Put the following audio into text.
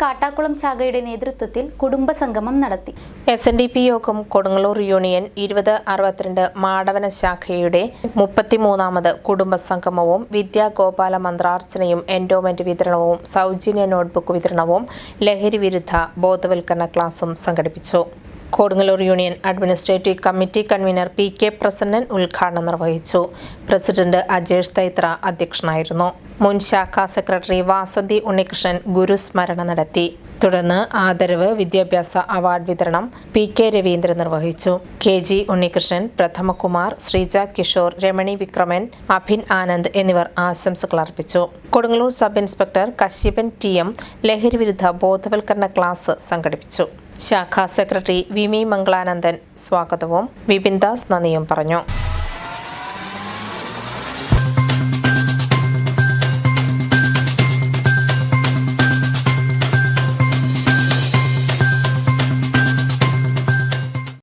കാട്ടാക്കുളം ശാഖയുടെ നേതൃത്വത്തിൽ കുടുംബസംഗമം നടത്തി. എസ് എൻ ഡി പി യോഗം കൊടുങ്ങല്ലൂർ യൂണിയൻ ഇരുപത് അറുപത്തിരണ്ട് മാടവന ശാഖയുടെ മുപ്പത്തിമൂന്നാമത് കുടുംബ സംഗമവും വിദ്യാഗോപാല മന്ത്രാർച്ചനയും എൻഡോമെന്റ് വിതരണവും സൗജന്യ നോട്ട്ബുക്ക് വിതരണവും ലഹരി വിരുദ്ധ ബോധവൽക്കരണ ക്ലാസും സംഘടിപ്പിച്ചു. Kodungallur union administrative committee convener P K Prasannan ഉദ്ഘാടനം നിർവഹിച്ചു. പ്രസിഡന്റ് അജേഷ് തൈത്ര അധ്യക്ഷനായിരുന്നു. മുൻ ശാഖാ സെക്രട്ടറി വാസന്തി ഉണ്ണികൃഷ്ണൻ ഗുരുസ്മരണ നടത്തി. തുടർന്ന് ആദരവ് വിദ്യാഭ്യാസ അവാർഡ് വിതരണം പി കെ രവീന്ദ്രൻ നിർവഹിച്ചു. കെ ജി ഉണ്ണികൃഷ്ണൻ പ്രഥമകുമാർ ശ്രീജ കിഷോർ രമണി വിക്രമൻ അഭിൻ ആനന്ദ് എന്നിവർ ആശംസകൾ അർപ്പിച്ചു. Kodungallur sub inspector Kashyapan T M ലഹരി വിരുദ്ധ ബോധവൽക്കരണ ക്ലാസ് സംഘടിപ്പിച്ചു. ശാഖാ സെക്രട്ടറി വിമി മംഗളാനന്ദൻ സ്വാഗതവും. വിപിൻ ദാസ് നന്ദിയും പറഞ്ഞു.